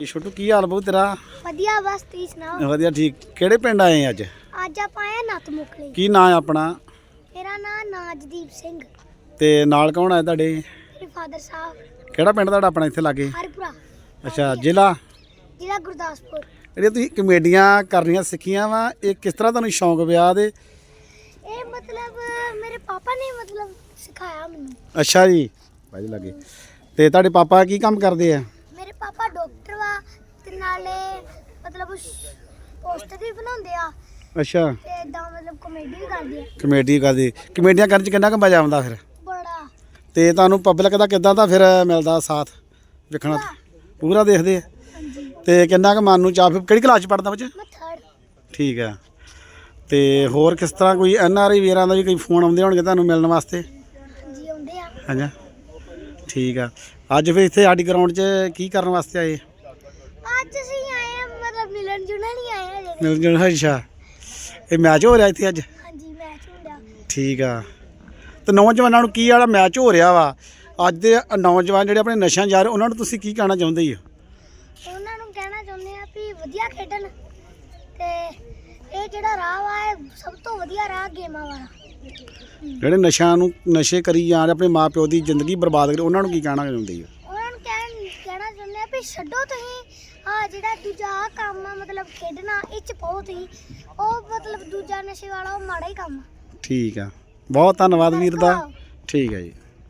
ਜੀ ਛੋਟੂ ਕੀ ਹਾਲ ਬਹੁ ਤੇਰਾ? ਵਧੀਆ ਬਸ ਤੁਸੀਂ ਸੁਣਾਓ? ਵਧੀਆ ਠੀਕ। ਕਿਹੜੇ ਪਿੰਡ ਆਏ ਅੱਜ? ਅੱਜ ਆਪਾਂ ਆਏ ਨੱਤ ਮੁਕਲੀ ਕੀ ਨਾਂ ਹੈ ਆਪਣਾ? ਮੇਰਾ ਨਾਮ ਨਾਜਦੀਪ ਸਿੰਘ। ਤੇ ਨਾਲ ਕੌਣ ਆਇਆ ਤੁਹਾਡੇ? ਮੇਰੇ ਫਾਦਰ ਸਾਹਿਬ। ਕਿਹੜਾ ਪਿੰਡ ਤੁਹਾਡਾ ਆਪਣਾ ਇੱਥੇ ਲਾਗੇ? ਹਰਪੁਰਾ। ਅੱਛਾ ਜ਼ਿਲ੍ਹਾ? ਜ਼ਿਲ੍ਹਾ ਗੁਰਦਾਸਪੁਰ। ਜਿਹੜੀਆਂ ਤੁਸੀਂ ਕਮੇਡੀਆਂ ਕਰਨੀਆਂ ਸਿੱਖੀਆਂ ਵਾ ਇਹ ਕਿਸ ਤਰ੍ਹਾਂ ਤੁਹਾਨੂੰ ਸ਼ੌਂਕ ਵਿਆਹ ਦੇ? ਇਹ ਮਤਲਬ ਮੇਰੇ ਪਾਪਾ ਨੇ ਮਤਲਬ ਸਿਖਾਇਆ ਮੈਨੂੰ। ਅੱਛਾ ਜੀ। ਭਾਜੀ ਲਾਗੇ। ਤੇ ਤੁਹਾਡੇ ਪਾਪਾ ਕੀ ਕੰਮ ਕਰਦੇ ਆ? ਮੇਰੇ ਪਾਪਾ ਡਾਕਟਰ ਵਾ ਤੇ ਨਾਲੇ ਮਤਲਬ ਪੋਸਟਰ ਵੀ ਬਣਾਉਂਦੇ ਆ। ਅੱਛਾ। ਤੇ ਇਦਾਂ ਮਤਲਬ ਕਾਮੇਡੀ ਵੀ ਕਰਦੇ ਆ। ਕਮੇਡੀ ਕਰਦੇ। ਕਮੇਡੀਆਂ ਕਰਨ ਚ ਕਿੰਨਾ ਕੁ ਮਜ਼ਾ ਆਉਂਦਾ ਫਿਰ? ਬੜਾ। ਤੇ ਤੁਹਾਨੂੰ ਪਬਲਿਕ ਦਾ ਕਿਦਾਂ ਦਾ ਫਿਰ ਮਿਲਦਾ ਸਾਥ ਵੇਖਣਾ? ਪੂਰਾ। ਦੇਖਦੇ ਆ? ਤੇ ਕਿੰਨਾ ਕੁ ਮਨ ਨੂੰ ਚਾਹ ਫਿਰ ਕਿਹੜੀ ਕਲਾਸ ਚ ਪੜਦਾ ਬੱਚੇ? ਮੈਂ ਥਰਡ ਠੀਕ ਆ। ਤੇ ਹੋਰ ਕਿਸ ਤਰ੍ਹਾਂ ਕੋਈ ਐਨ ਆਰ ਆਈ ਵੀਰਾਂ ਦਾ ਵੀ ਕੋਈ ਫੋਨ ਆਉਂਦੇ ਹੋਣਗੇ ਤੁਹਾਨੂੰ ਮਿਲਣ ਵਾਸਤੇ? ਹਾਂਜੀ ਆਉਂਦੇ ਆ। ਹਾਂਜੀ ਠੀਕ ਆ। ਅੱਜ ਫਿਰ ਇੱਥੇ ਸਾਡੀ ਗਰਾਊਂਡ 'ਚ ਕੀ ਕਰਨ ਵਾਸਤੇ ਆਏ? ਅੱਜ ਅਸੀਂ ਆਏ ਆ ਮਤਲਬ ਮਿਲਣ ਜੁਲਣ ਨਹੀਂ ਆਏ ਹਜੇ ਮਿਲ ਜਣ ਅੱਛਾ। ਇਹ ਮੈਚ ਹੋ ਰਿਹਾ ਇੱਥੇ ਅੱਜ? ਹਾਂਜੀ ਮੈਚ ਹੁੰਦਾ ਠੀਕ ਆ। ਤੇ ਨੌਜਵਾਨਾਂ ਨੂੰ ਕੀ ਵਾਲਾ ਮੈਚ ਹੋ ਰਿਹਾ ਵਾ? ਅੱਜ ਦੇ ਨੌਜਵਾਨ ਜਿਹੜੇ ਆਪਣੇ ਨਸ਼ਿਆਂ ਜਾ ਰਹੇ ਉਹਨਾਂ ਨੂੰ ਤੁਸੀਂ ਕੀ ਕਹਿਣਾ ਚਾਹੁੰਦੇ ਹੋ ਉਹਨਾਂ ਨੂੰ ਕਹਿਣਾ ਚਾਹੁੰਦੇ ਆ ਵੀ ਵਧੀਆ ਖੇਡਣ। ਤੇ ਇਹ ਜਿਹੜਾ ਰਾਹ ਵਾ ਇਹ ਸਭ ਤੋਂ ਵਧੀਆ ਰਾਹ ਗੇਮਾਂ ਵਾਲਾ। ਜਿਹੜੇ ਨਸ਼ਿਆਂ ਨੂੰ ਨਸ਼ੇ ਕਰੀ ਜਾਂ ਰਹੇ ਆਪਣੇ ਮਾਪਿਓ ਦੀ ਜ਼ਿੰਦਗੀ ਬਰਬਾਦ ਕਰੀ ਉਹਨਾਂ ਨੂੰ ਕੀ ਕਹਿਣਾ ਚਾਹੁੰਦੇ ਹੋ ਕਹਿਣ ਚਾਹੁੰਦੇ ਆ ਵੀ ਛੱਡੋ ਤੁਸੀਂ। ਆ ਜਿਹੜਾ ਦੂਜਾ ਆਹ ਕੰਮ ਆ ਮਤਲਬ ਖੇਡਣਾ ਇਹ ਚ ਪਾਓ ਤੁਸੀਂ। ਉਹ ਮਤਲਬ ਦੂਜਾ ਨਸ਼ੇ ਵਾਲਾ ਉਹ ਮਾੜਾ ਹੀ ਕੰਮ ਆ। ਠੀਕ ਆ। ਬਹੁਤ ਧੰਨਵਾਦ ਵੀਰ ਦਾ। ਠੀਕ ਹੈ ਜੀ।